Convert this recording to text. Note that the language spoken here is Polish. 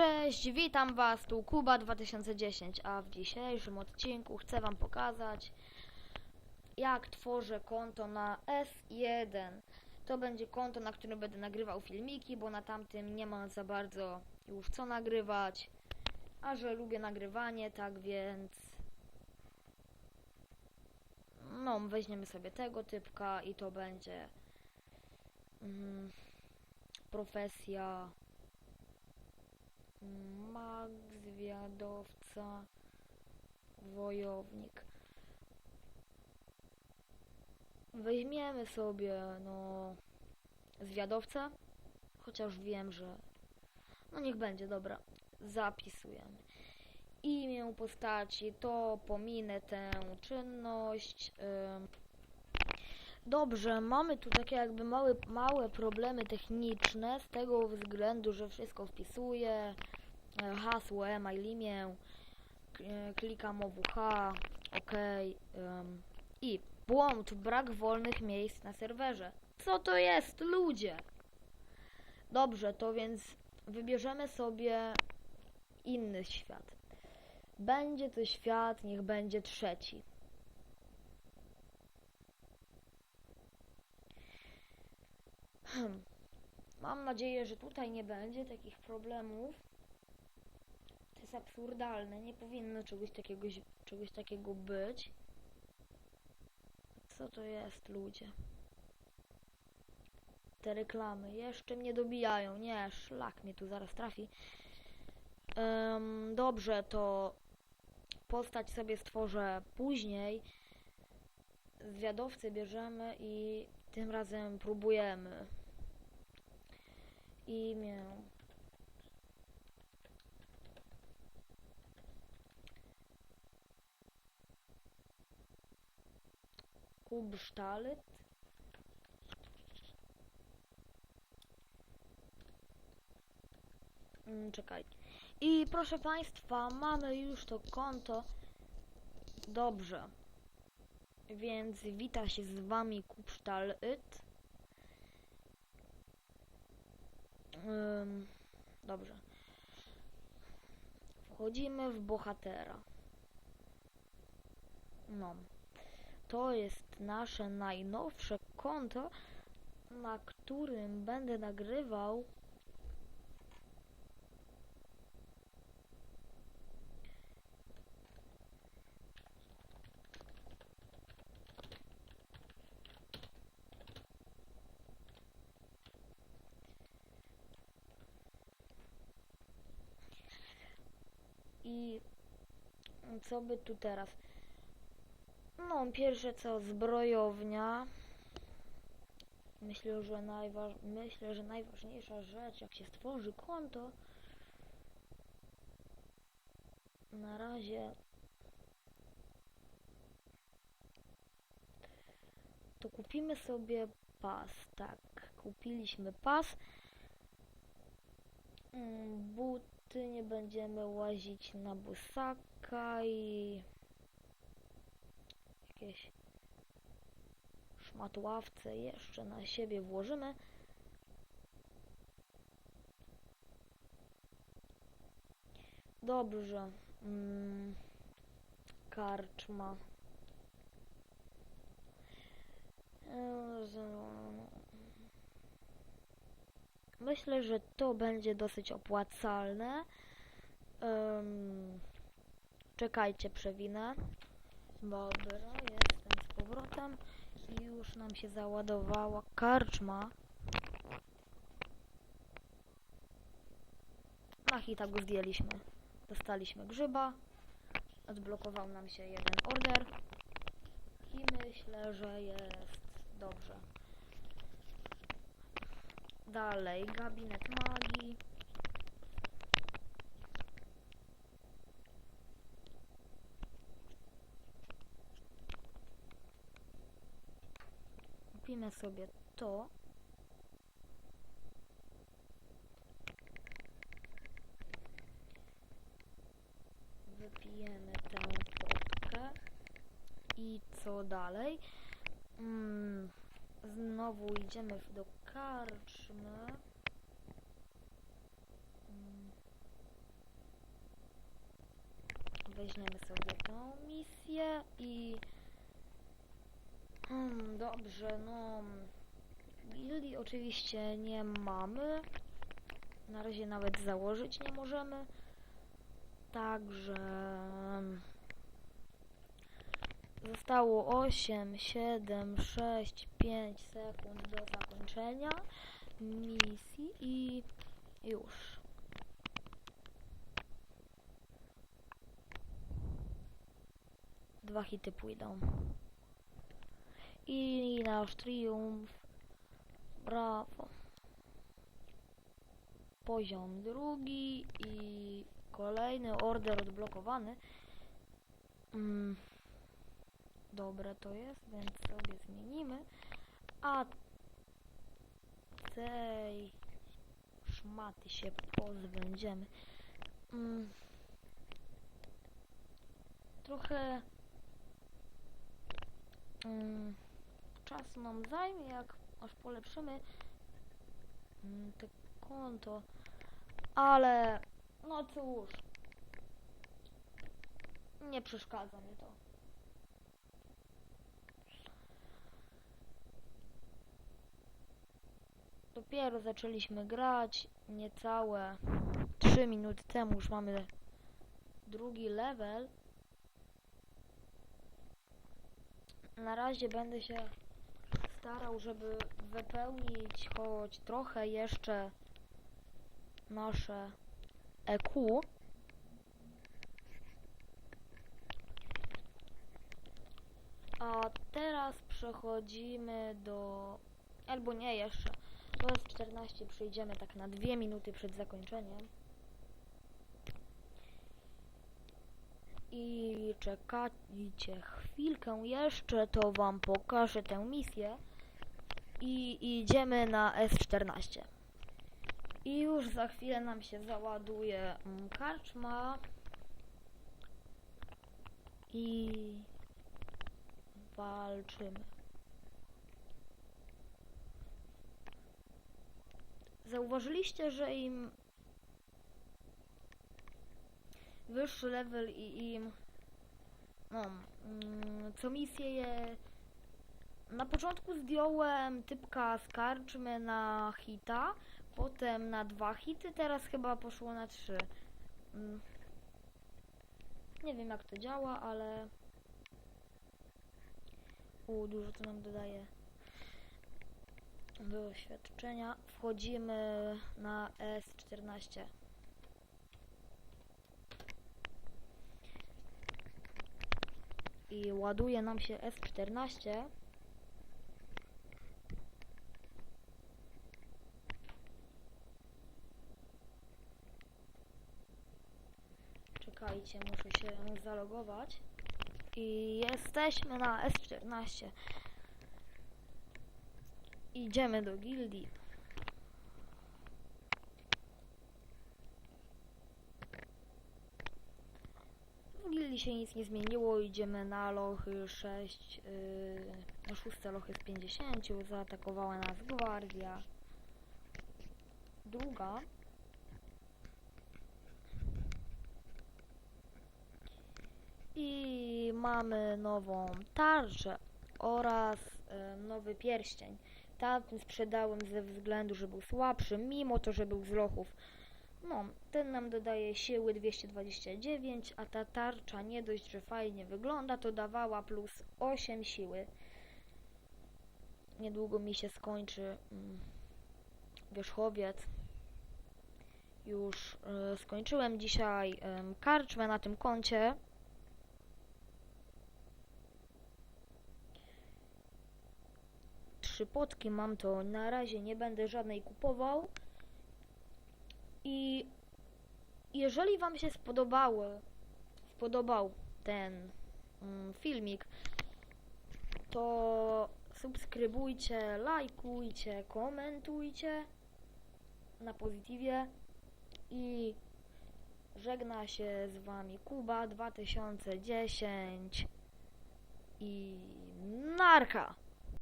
Cześć, witam was, tu Kuba 2010, a w dzisiejszym odcinku chcę wam pokazać jak tworzę konto na S1. To będzie konto, na którym będę nagrywał filmiki, bo na tamtym nie ma za bardzo już co nagrywać, a że lubię nagrywanie, tak więc no, weźmiemy sobie tego typka i to będzie mm, profesja mag, zwiadowca, wojownik. Weźmiemy sobie, no, zwiadowcę, chociaż wiem, że, no niech będzie, dobra, zapisujemy. Imię postaci, to pominę tę czynność. Dobrze, mamy tu takie jakby małe, małe problemy techniczne z tego względu, że wszystko wpisuję, e, hasło, e-mail, imię, e, klikam OWH, OK ym, i błąd, brak wolnych miejsc na serwerze. Co to jest, ludzie? Dobrze, to więc wybierzemy sobie inny świat. Będzie to świat, niech będzie trzeci. Hmm. Mam nadzieję, że tutaj nie będzie takich problemów. Jest absurdalne. Nie powinno czegoś takiego, czegoś takiego być. Co to jest, ludzie? Te reklamy jeszcze mnie dobijają. Nie, szlak mnie tu zaraz trafi. Em, dobrze, to postać sobie stworzę później. Zwiadowcę bierzemy i tym razem próbujemy. Imię. Kubsztalet. Mm, Czekaj. I proszę Państwa, mamy już to konto. Dobrze. Więc wita się z Wami Kubsztalet. Ym, dobrze. Wchodzimy w bohatera. No. To jest nasze najnowsze konto, na którym będę nagrywał i co by tu teraz? No, pierwsze co, zbrojownia. Myślę, że najważ... Myślę, że najważniejsza rzecz, jak się stworzy konto, na razie. To kupimy sobie pas, tak, kupiliśmy pas, Mm, buty, nie będziemy łazić na busaka i jakieś szmatławce jeszcze na siebie włożymy. Dobrze. Mm, karczma. Myślę, że to będzie dosyć opłacalne. Em, czekajcie, przewinę. Dobra, jestem z powrotem. I już nam się załadowała karczma. Ach, i tak go zdjęliśmy. Dostaliśmy grzyba. Odblokował nam się jeden order. I myślę, że jest dobrze. Dalej, gabinet magii. Kupimy sobie to. Wypijemy tę potkę. I co dalej? Mm, znowu idziemy do karczmy. Mm. weźmiemy sobie tą misję i... Hmm, dobrze, no... Gildii oczywiście nie mamy. Na razie nawet założyć nie możemy. Także... Zostało 8, 7, 6, 5 sekund do zakończenia misji i już. Dwa hity pójdą. I nasz triumf. Brawo. Poziom drugi i kolejny order odblokowany. Mm. Dobre to jest, więc sobie zmienimy. A tej szmaty się pozbędziemy. Mm. Trochę mm, czasu nam zajmie, jak aż polepszymy mm, te konto, ale no cóż, nie przeszkadza mi to. Dopiero zaczęliśmy grać, niecałe 3 minuty temu już mamy drugi level. Na razie będę się starał, żeby wypełnić choć trochę jeszcze nasze EQ. A teraz przechodzimy do... Albo nie jeszcze. To jest 14, przyjdziemy tak na 2 minuty przed zakończeniem. I czekajcie chwilkę jeszcze, to wam pokażę tę misję. I idziemy na S14. I już za chwilę nam się załaduje mm, karczma. I walczymy. Zauważyliście, że im wyższy level i im no, mm, co misję je na początku zdjąłem typka z karczmy na hita, potem na dwa hity, teraz chyba poszło na trzy. Mm. Nie wiem jak to działa, ale u dużo to nam dodaje doświadczenia. Wchodzimy na S14. I ładuje nam się S14. Czekajcie, muszę się zalogować. I jesteśmy na S14. Idziemy do gildii. W gildii się nic nie zmieniło, idziemy na lochy 6, yy, na szóste lochy z 50, zaatakowała nas gwardia. Druga. I mamy nową tarczę oraz e, nowy pierścień. Tamten sprzedałem ze względu, że był słabszy, mimo to, że był z lochów. No, ten nam dodaje siły 229, a ta tarcza nie dość, że fajnie wygląda, to dawała plus 8 siły. Niedługo mi się skończy mm, wierzchowiec. Już y, skończyłem dzisiaj y, karczmę na tym koncie. Trzy potki mam, to na razie nie będę żadnej kupował. I jeżeli Wam się spodobały, spodobał ten mm, filmik, to subskrybujcie, lajkujcie, komentujcie na pozytywie i żegna się z Wami Kuba 2010 i narka!